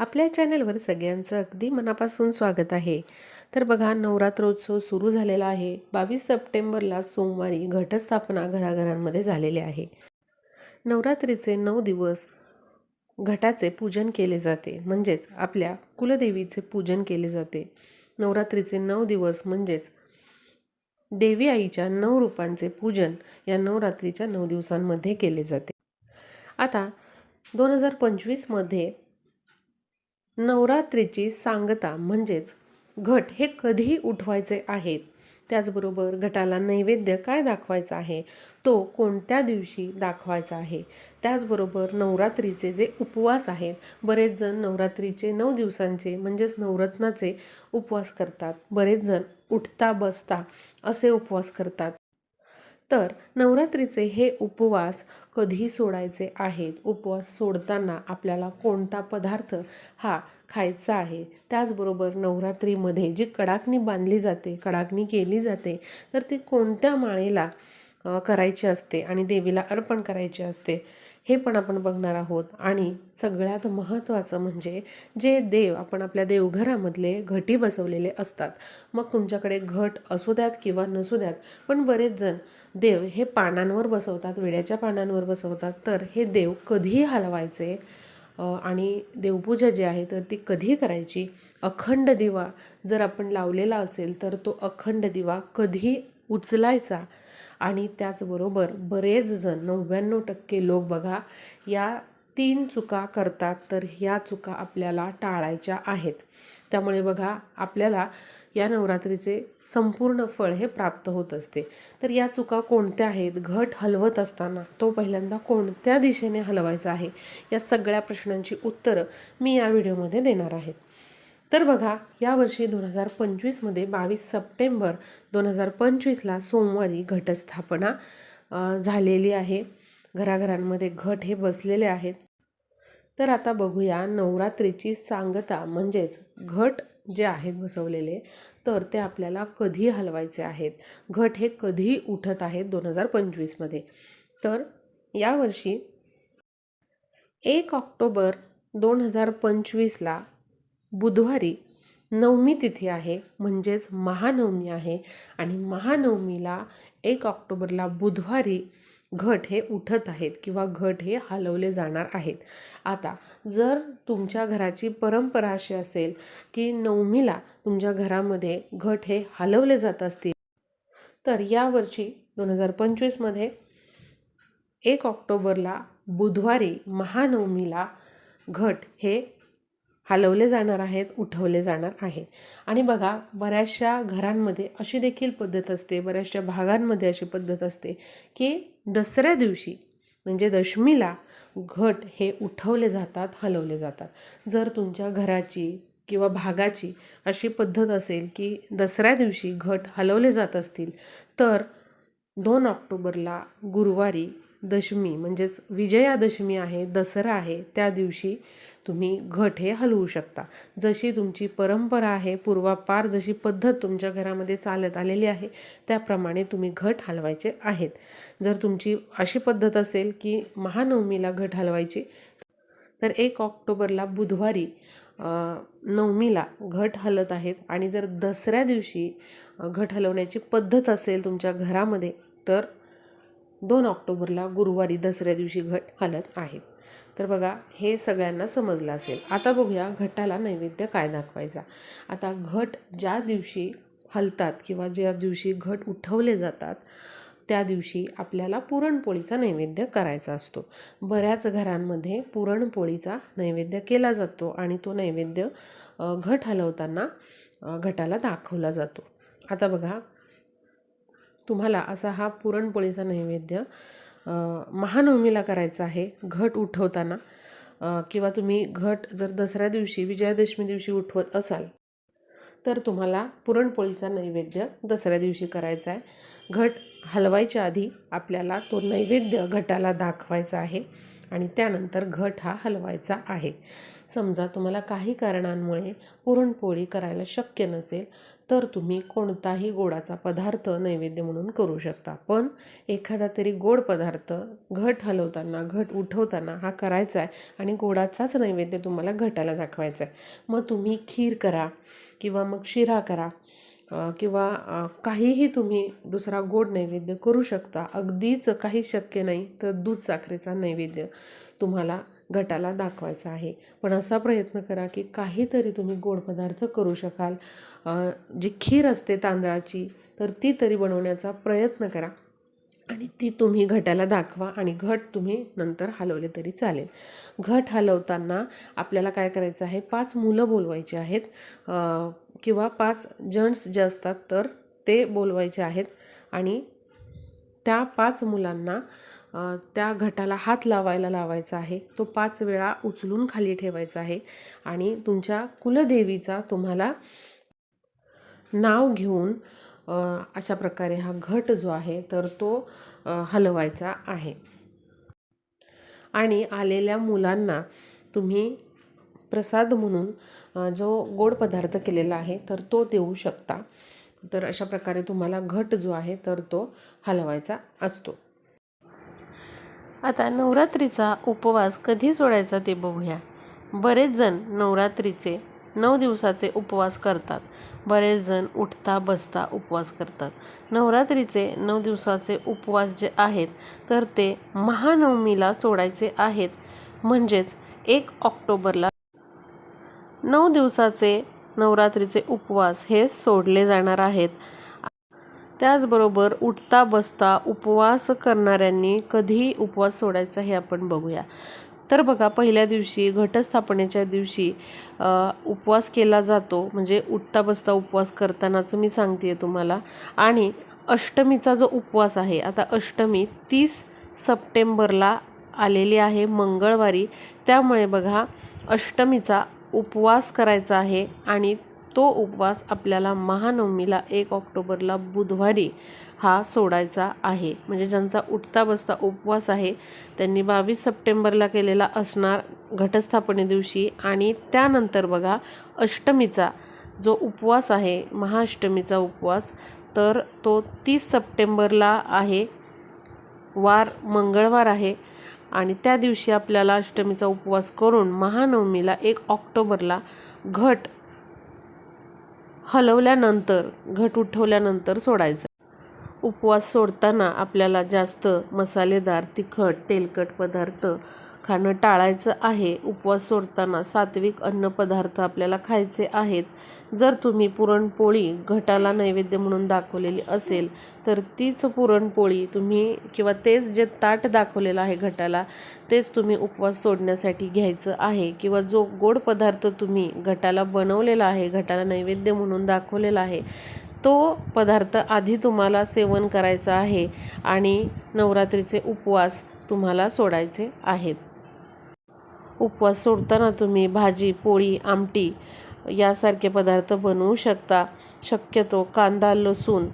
आपल्या चॅनलवर सगळ्यांचं अगदी मनापासून स्वागत आहे. तर बघा नवरात्रोत्सव सुरू झालेला आहे. बावीस सप्टेंबरला सोमवारी घटस्थापना घराघरांमध्ये झालेली आहे. नवरात्रीचे नऊ दिवस घटाचे पूजन केले जाते. म्हणजेच आपल्या कुलदेवीचे पूजन केले जाते. नवरात्रीचे नऊ दिवस म्हणजेच देवी आईच्या नऊ रूपांचे पूजन या नवरात्रीच्या नऊ दिवसांमध्ये केले जाते. आता दोन हजार पंचवीसमध्ये नवरात्रीची सांगता म्हणजेच घट हे कधी उठवायचे आहेत. त्याचबरोबर घटाला नैवेद्य काय दाखवायचा आहे? तो कोणत्या दिवशी दाखवायचा आहे? त्याचबरोबर नवरात्रीचे जे उपवास आहेत बरेच जण नवरात्रीचे नऊ दिवसांचे म्हणजेच नवरत्नाचे उपवास करतात. बरेच जण उठता बसता असे उपवास करतात. तर नवरात्रीचे हे उपवास कधी सोडायचे आहेत. उपवास सोडताना आपल्याला कोणता पदार्थ हा खायचा आहे त्याचबरोबर नवरात्रीमध्ये जी कडाकणी बांधली जाते कडाकणी केली जाते तर ती कोणत्या माळेला करायची असते आणि देवीला अर्पण करायची असते? हे पण आपण बघणार आहोत. आणि सगळ्यात महत्त्वाचं म्हणजे जे देव आपण आपल्या देवघरामधले घटी बसवलेले असतात. मग तुमच्याकडे घट असू द्यात किंवा नसू द्यात पण बरेच जण देव हे पानांवर बसवतात विड्याच्या पानांवर बसवतात. तर हे देव कधी हलवायचे आणि देवपूजा जी आहे तर ती कधी करायची? अखंड दिवा जर आपण लावलेला असेल तर तो अखंड दिवा कधी उचलायचा? आणि त्याचबरोबर बरेच जण नव्याण्णव टक्के लोक बघा या तीन चुका करतात तर ह्या चुका आपल्याला टाळायच्या आहेत. त्यामुळे बघा आपल्याला या नवरात्रीचे संपूर्ण फळ हे प्राप्त होत असते. तर या चुका कोणत्या आहेत? घट हलवत असताना तो पहिल्यांदा कोणत्या दिशेने हलवायचा आहे? या सगळ्या प्रश्नांची उत्तरं मी या व्हिडिओमध्ये देणार आहेत तर बघा यावर्षी दोन हजार पंचवीसमध्ये बावीस सप्टेंबर दोन हजार पंचवीसला सोमवारी घटस्थापना झालेली आहे. घराघरांमध्ये घट हे बसलेले आहेत. तर आता बघूया नवरात्रीची सांगता म्हणजेच घट जे आहेत बसवलेले तर ते आपल्याला कधी हलवायचे आहेत? घट हे कधी उठत आहेत दोन हजार पंचवीसमध्ये? तर यावर्षी एक ऑक्टोबर दोन हजार पंचवीसला बुधवारी नवमी तिथी आहे म्हणजेच महानवमी आहे आणि महानवमीला एक ऑक्टोबरला बुधवारी घट हे उठत आहेत किंवा घट हे हलवले जाणार आहेत. आता जर तुमच्या घराची परंपरा अशी असेल की नवमीला तुमच्या घरामध्ये घट हे हलवले जात असतील तर यावर्षी दोन हजार पंचवीसमध्ये एक ऑक्टोबरला बुधवारी महानवमीला घट हे हलवले जाणार आहेत उठवले जाणार आहे आणि बघा बऱ्याचशा घरांमध्ये अशी देखील पद्धत असते बऱ्याचशा भागांमध्ये अशी पद्धत असते की दसऱ्या दिवशी म्हणजे दशमीला घट हे उठवले जातात हलवले जातात. जर तुमच्या घराची किंवा भागाची अशी पद्धत असेल की दसऱ्या दिवशी घट हलवले जात असतील तर दोन ऑक्टोबरला गुरुवारी दशमी म्हणजेच विजयादशमी आहे दसरा आहे त्या दिवशी तुम्ही घट हे हलवू शकता. जशी तुमची परंपरा आहे पूर्वापार जशी पद्धत तुमच्या घरामध्ये चालत आलेली आहे त्याप्रमाणे तुम्ही घट हलवायचे आहेत. जर तुमची अशी पद्धत असेल की महानवमीला घट हलवायची तर एक ऑक्टोबरला बुधवारी नवमीला घट हलत आहेत. आणि जर दसऱ्या दिवशी घट हलवण्याची पद्धत असेल तुमच्या घरामध्ये तर दोन ऑक्टोबरला गुरुवारी दसऱ्या दिवशी घट हलत आहेत. तर बघा हे सगळ्यांना समजलं असेल. आता बघूया घटाला नैवेद्य काय दाखवायचा. आता घट ज्या दिवशी हलतात किंवा ज्या दिवशी घट उठवले जातात त्या दिवशी आपल्याला पुरणपोळीचा नैवेद्य करायचा असतो. बऱ्याच घरांमध्ये पुरणपोळीचा नैवेद्य केला जातो आणि तो नैवेद्य घट हलवताना घटाला दाखवला जातो. आता बघा तुम्हाला असा हा पुरणपोळीचा नैवेद्य महानवमीला करायचा आहे घट उठवताना. किंवा तुम्ही घट जर दसऱ्या दिवशी विजयादशमी दिवशी उठवत असाल तर तुम्हाला पुरणपोळीचा नैवेद्य दसऱ्या दिवशी करायचा आहे. घट हलवायच्या आधी आपल्याला तो नैवेद्य घटाला दाखवायचा आहे आणि त्यानंतर घट हा हलवायचा आहे. समजा तुम्हाला काही कारणांमुळे पुरणपोळी करायला शक्य नसेल तर तुम्ही कोणताही गोडाचा पदार्थ नैवेद्य म्हणून करू शकता. पण एखादा तरी गोड पदार्थ घट हलवताना घट उठवताना हा करायचा आहे आणि गोडाचाच नैवेद्य तुम्हाला घटाला दाखवायचा आहे मग तुम्ही खीर करा किंवा मग शिरा करा किंवा काहीही तुम्ही दुसरा गोड नैवेद्य करू शकता. अगदीच काही शक्य नाही तर दूध साखरेचा नैवेद्य तुम्हाला घटाला दाखवायचा आहे. पण असा प्रयत्न करा की काहीतरी तुम्ही गोड पदार्थ करू शकाल. जी खीर असते तांदळाची तर ती तरी बनवण्याचा प्रयत्न करा. आणि ती तुम्ही घटाला दाखवा आणि घट तुम्ही नंतर हलवले तरी चालेल. घट हलवताना आपल्याला काय करायचं आहे? पाच मुलं बोलवायची आहेत. किंवा पाच जंट्स जे असतात तर ते बोलवायचे आहेत. आणि त्या पाच मुलांना त्या घटाला हात लावायला लावायचा आहे. तो पाच वेळा उचलून खाली ठेवायचा आहे आणि तुमच्या कुलदेवीचा तुम्हाला नाव घेऊन अशा प्रकारे हा घट जो आहे तर तो हलवायचा आहे. आणि आलेल्या मुलांना तुम्ही प्रसाद म्हणून जो गोड पदार्थ केलेला आहे तर तो देऊ शकता. तर अशा प्रकारे तुम्हाला घट जो आहे तर तो हलवायचा असतो. आता नवरात्रीचा उपवास कधी सोडायचा ते बघूया. बरेच जण नवरात्रीचे नऊ दिवसाचे उपवास करतात. बरेच जण उठता बसता उपवास करतात. नवरात्रीचे नऊ दिवसाचे उपवास जे आहेत तर ते महानवमीला सोडायचे आहेत. म्हणजेच एक ऑक्टोबरला. नऊ दिवसाचे नवरात्रीचे उपवास हे सोडले जाणार आहेत. त्याचबरोबर उठता बसता उपवास करणाऱ्यांनी कधी उपवास सोडायचा हे आपण बघूया. तर बघा पहिल्या दिवशी घटस्थापनेच्या दिवशी उपवास केला जातो. म्हणजे उठता बसता उपवास करतानाचं मी सांगते तुम्हाला. आणि अष्टमीचा जो उपवास आहे आता अष्टमी तीस सप्टेंबरला आलेली आहे मंगळवारी. त्यामुळे बघा अष्टमीचा उपवास करायचा आहे आणि तो उपवास आपल्याला महानवमीला एक ऑक्टोबरला बुधवारी हा सोडायचा आहे. म्हणजे ज्यांचा उठता बसता उपवास आहे त्यांनी बावीस सप्टेंबरला केलेला असणार घटस्थापने दिवशी आणि त्यानंतर बघा अष्टमीचा जो उपवास आहे महाअष्टमीचा उपवास तर तो तीस सप्टेंबरला आहे. वार मंगळवार आहे आणि त्या दिवशी आपल्याला अष्टमीचा उपवास करून महानवमीला एक ऑक्टोबरला घट हलवल्यानंतर घट उठवल्यानंतर सोडायचा. उपवास सोडताना आपल्याला जास्त मसालेदार तिखट तेलकट पदार्थ खाणं टाळायचं आहे. उपवास सोडताना सात्विक अन्नपदार्थ आपल्याला खायचे आहेत. जर तुम्ही पुरणपोळी घटाला नैवेद्य म्हणून दाखवलेली असेल तर तीच पुरणपोळी तुम्ही किंवा तेच जे ताट दाखवलेलं आहे घटाला तेच तुम्ही उपवास सोडण्यासाठी घ्यायचं आहे. किंवा जो गोड पदार्थ तुम्ही घटाला बनवलेला आहे घटाला नैवेद्य म्हणून दाखवलेला आहे तो पदार्थ आधी तुम्हाला सेवन करायचा आहे आणि नवरात्रीचे उपवास तुम्हाला सोडायचे आहेत. उपवास सोडताना तुम्ही भाजी पोळी आमटी यासारखे पदार्थ बनवू शकता. शक्यतो कांदा लसूण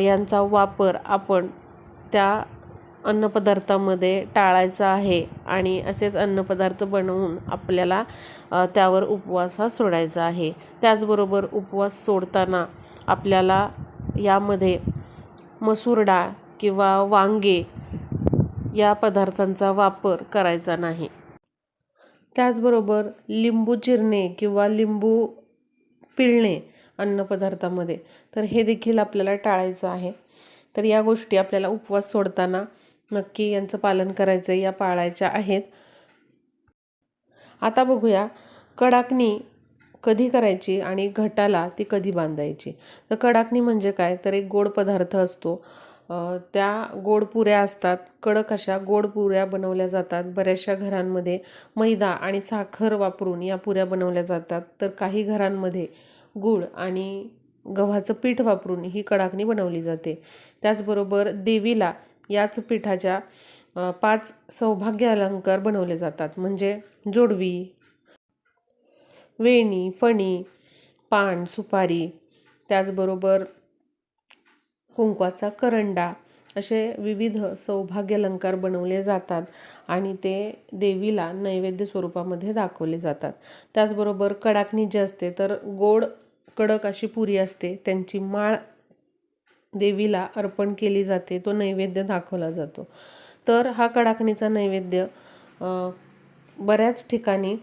यांचा वापर आपण त्या अन्नपदार्थामध्ये टाळायचा आहे आणि असेच अन्नपदार्थ बनवून आपल्याला त्यावर उपवास हा सोडायचा आहे. त्याचबरोबर उपवास सोडताना आपल्याला यामध्ये मसूर डाळ किंवा वांगे या पदार्थांचा वापर करायचा नाही. त्याचबरोबर लिंबू चिरणे किंवा लिंबू पिळणे अन्नपदार्थामध्ये तर हे देखील आपल्याला टाळायचं आहे. तर या गोष्टी आपल्याला उपवास सोडताना नक्की यांचं पालन करायचं या पाळायच्या आहेत. आता बघूया कडाकणी कधी करायची आणि घटाला ती कधी बांधायची. तर कडाकणी म्हणजे काय? तर एक गोड पदार्थ असतो. त्या गोड पुऱ्या असतात. कडक अशा गोड पुऱ्या बनवल्या जातात. बऱ्याचशा घरांमध्ये मैदा आणि साखर वापरून या पुऱ्या बनवल्या जातात. तर काही घरांमध्ये गूळ आणि गव्हाचं पीठ वापरून ही कडाकणी बनवली जाते. त्याचबरोबर देवीला याच पिठाच्या पाच सौभाग्य अलंकार बनवले जातात. म्हणजे जोडवी वेणी फणी पान सुपारी त्याचबरोबर कुंकवाचा करंडा असे विविध सौभाग्यलंकार बनवले जातात आणि ते देवीला नैवेद्य स्वरूपामध्ये दाखवले जातात. त्याचबरोबर कडाकणी जी असते तर गोड कडक अशी पुरी असते त्यांची माळ देवीला अर्पण केली जाते तो नैवेद्य दाखवला जातो. तर हा कडाकणीचा नैवेद्य बऱ्याच ठिकाणी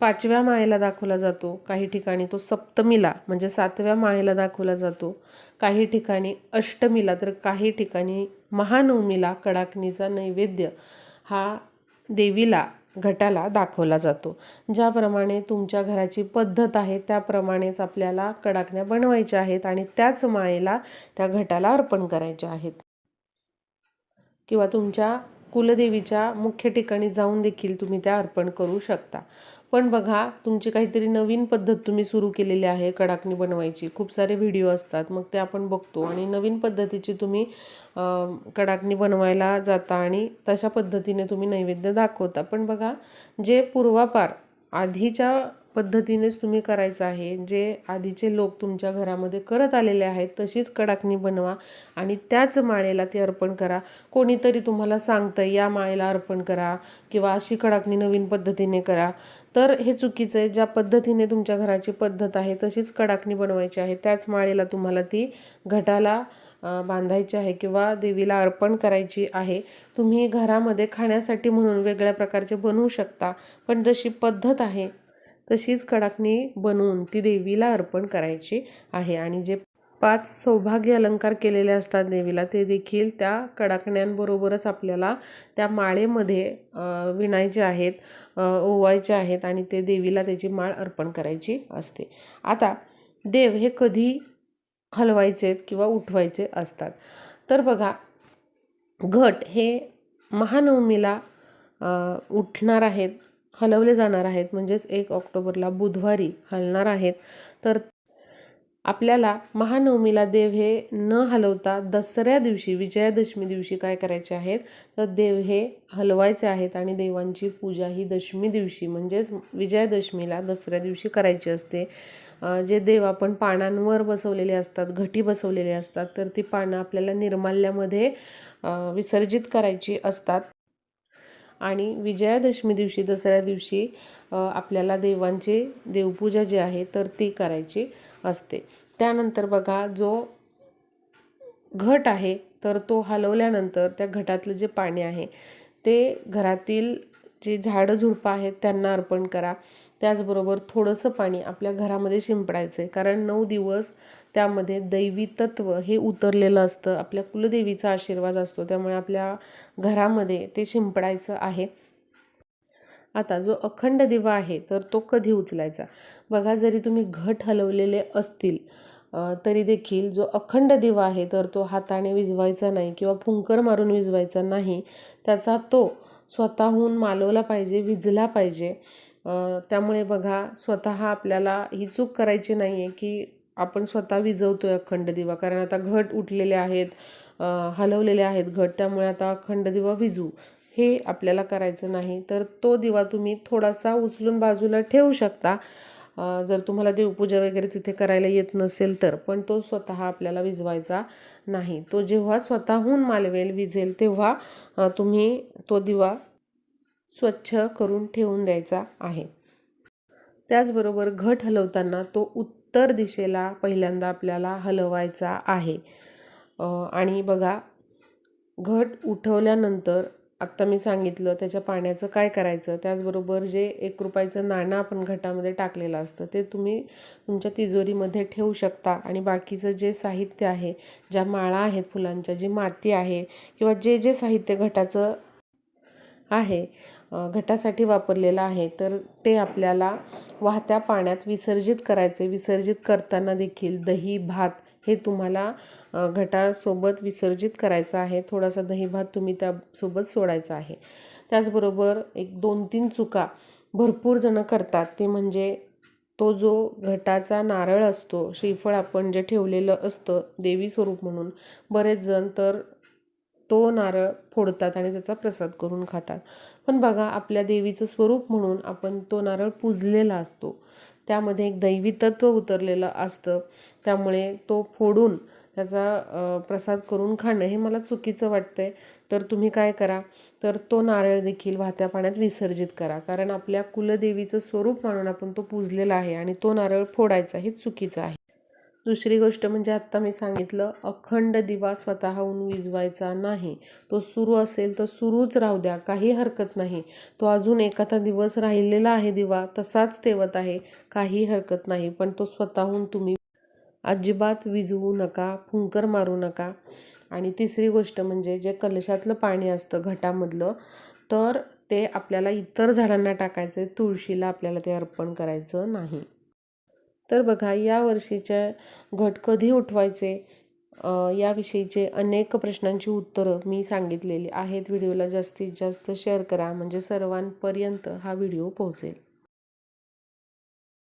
पाचव्या माळेला दाखवला जातो काही ठिकाणी तो सप्तमीला म्हणजे सातव्या माळेला दाखवला जातो काही ठिकाणी अष्टमीला तर काही ठिकाणी महानवमीला कडाकणीचा नैवेद्य हा देवीला घटाला दाखवला जातो. ज्याप्रमाणे तुमच्या घराची पद्धत आहे त्याप्रमाणेच आपल्याला कडाकण्या बनवायच्या आहेत आणि त्याच माळेला त्या घटाला अर्पण करायच्या आहेत. किंवा तुमच्या कुलदेवीच्या मुख्य ठिकाणी जाऊन देखील तुम्ही त्या अर्पण करू शकता. पण बघा तुमची काहीतरी नवीन पद्धत तुम्ही सुरू केलेली आहे कडाकणी बनवायची. खूप सारे व्हिडिओ असतात मग ते आपण बघतो आणि नवीन पद्धतीची तुम्ही कडाकणी बनवायला जाता आणि तशा पद्धतीने तुम्ही नैवेद्य दाखवता. पण बघा जे पूर्वापार आधीच्या पद्धतीनेच तुम्ही करायचं आहे. जे आधीचे लोक तुमच्या घरामध्ये करत आलेले आहेत तशीच कडाकणी बनवा आणि त्याच माळेला ते अर्पण करा. कोणीतरी तुम्हाला सांगतं या माळेला अर्पण करा किंवा अशी कडाकणी नवीन पद्धतीने करा. तर हे चुकीचं आहे. ज्या पद्धतीने तुमच्या घराची पद्धत आहे तशीच कडाकणी बनवायची आहे. त्याच माळेला तुम्हाला ती घटाला बांधायची आहे किंवा देवीला अर्पण करायची आहे. तुम्ही घरामध्ये खाण्यासाठी म्हणून वेगळ्या प्रकारचे बनवू शकता. पण जशी पद्धत आहे तशीच कडाकणी बनवून ती देवीला अर्पण करायची आहे. आणि जे पाच सौभाग्य अलंकार केलेले असतात देवीला ते देखील त्या कडाकण्यांबरोबरच आपल्याला त्या माळेमध्ये विणायचे आहेत ओवायचे आहेत आणि ते देवीला त्याची माळ अर्पण करायची असते. आता देव हे कधी हलवायचे किंवा उठवायचे असतात? तर बघा घट हे महानवमीला उठणार आहेत. हलवले जाणार आहेत. म्हणजेच एक ऑक्टोबरला बुधवारी हलणार आहेत. तर आपल्याला महानवमीला देव हे न हलवता दसऱ्या दिवशी विजयादशमी दिवशी काय करायचे आहेत? तर देव हे हलवायचे आहेत आणि देवांची पूजा ही दशमी दिवशी म्हणजेच विजयादशमीला दसऱ्या दिवशी करायची असते. जे देव आपण पानांवर बसवलेले असतात घटी बसवलेले असतात तर ती पानं आपल्याला निर्माल्यामध्ये विसर्जित करायची असतात. आणि विजयादशमी दिवशी दसऱ्या दिवशी आपल्याला देवांची देवपूजा जी आहे तर ती करायची असते. त्यानंतर बघा जो घट आहे तर तो हलवल्यानंतर त्या घटातलं जे पाणी आहे ते घरातील जे झाडं झुडपं आहेत त्यांना अर्पण करा. त्याचबरोबर थोडंसं पाणी आपल्या घरामध्ये शिंपडायचं आहे कारण नऊ दिवस त्यामध्ये दैवी तत्व हे उतरलेलं असतं. आपल्या कुलदेवीचा आशीर्वाद असतो. त्यामुळे आपल्या घरामध्ये ते शिंपडायचं आहे. आता जो अखंड दिवा आहे तर तो कधी उचलायचा? बघा जरी तुम्ही घट हलवलेले असतील तरी देखील जो अखंड दिवा आहे तर तो हाताने विजवायचा नाही किंवा फुंकर मारून विझवायचा नाही. त्याचा तो स्वतःहून मालवला पाहिजे विजला पाहिजे. त्यामुळे बघा स्वतः आपल्याला ही चूक करायची नाही आहे की आपण स्वतः विझवतोय अखंड दिवा कारण आता घट उठलेले आहेत हलवलेले आहेत घट त्यामुळे आता अखंड दिवा विजू. हे आपल्याला करायचं नाही. तर तो दिवा तुम्ही थोडासा उचलून बाजूला ठेवू शकता. जर तुम्हाला देवपूजा वगैरे तिथे करायला येत नसेल तर पण तो स्वतः आपल्याला विजवायचा नाही. तो जेव्हा स्वतःहून मालवेल विजेल तेव्हा तुम्ही तो दिवा स्वच्छ करून ठेवून द्यायचा आहे. त्याचबरोबर घट हलवताना तो उत् उत्तर दिशेला पहिल्यांदा आपल्याला हलवायचा आहे. आणि बघा घट उठवल्यानंतर आत्ता मी सांगितलं त्याच्या पाण्याचं काय करायचं? त्याचबरोबर जे एक रुपयाचं नाणं आपण घटामध्ये टाकलेलं असतं ते तुम्ही तुमच्या तिजोरीमध्ये ठेवू शकता. आणि बाकीचं जे साहित्य आहे ज्या माळा आहेत फुलांच्या जी माती आहे किंवा जे जे साहित्य घटाचं आहे घटासाठी वापरलेलं आहे तर ते आपल्याला वाहत्या पाण्यात विसर्जित करायचे. विसर्जित करताना देखील दही भात हे तुम्हाला घटासोबत विसर्जित करायचं आहे. थोडासा दही भात तुम्ही त्यासोबत सोडायचा आहे. त्याचबरोबर एक दोन तीन चुका भरपूर जणं करतात. ते म्हणजे तो जो घटाचा नारळ असतो श्रीफळ आपण जे ठेवलेलं असतं देवी स्वरूप म्हणून बरेच जण तर तो नारळ फोडतात आणि त्याचा प्रसाद करून खातात. पण बघा आपल्या देवीचं स्वरूप म्हणून आपण तो नारळ पूजलेला असतो. त्यामध्ये एक दैवी तत्व उतरलेलं असतं. त्यामुळे तो फोडून त्याचा प्रसाद करून खाणं हे मला चुकीचं वाटतं आहे तर तुम्ही काय करा तर तो नारळ देखील वाहत्या पाण्यात विसर्जित करा. कारण आपल्या कुलदेवीचं स्वरूप म्हणून आपण तो पूजलेला आहे आणि तो नारळ फोडायचा हे चुकीचं आहे. दुसरी गोष्ट म्हणजे आत्ता मी सांगितलं अखंड दिवा स्वतःहून विजवायचा नाही. तो सुरू असेल तर सुरूच राहू द्या काही हरकत नाही. तो अजून एखादा दिवस राहिलेला आहे दिवा तसाच तेवत आहे काही हरकत नाही. पण तो स्वतःहून तुम्ही अजिबात विझवू नका फुंकर मारू नका. आणि तिसरी गोष्ट म्हणजे जे कलशातलं पाणी असतं घटामधलं तर ते आपल्याला इतर झाडांना टाकायचं आहे तुळशीला आपल्याला ते अर्पण करायचं नाही. तर बघा या वर्षीच्या घट कधी उठवायचे? याविषयीचे अनेक प्रश्नांची उत्तरं मी सांगितलेली आहेत. व्हिडिओला जास्तीत जास्त शेअर करा. म्हणजे सर्वांपर्यंत हा व्हिडिओ पोहोचेल.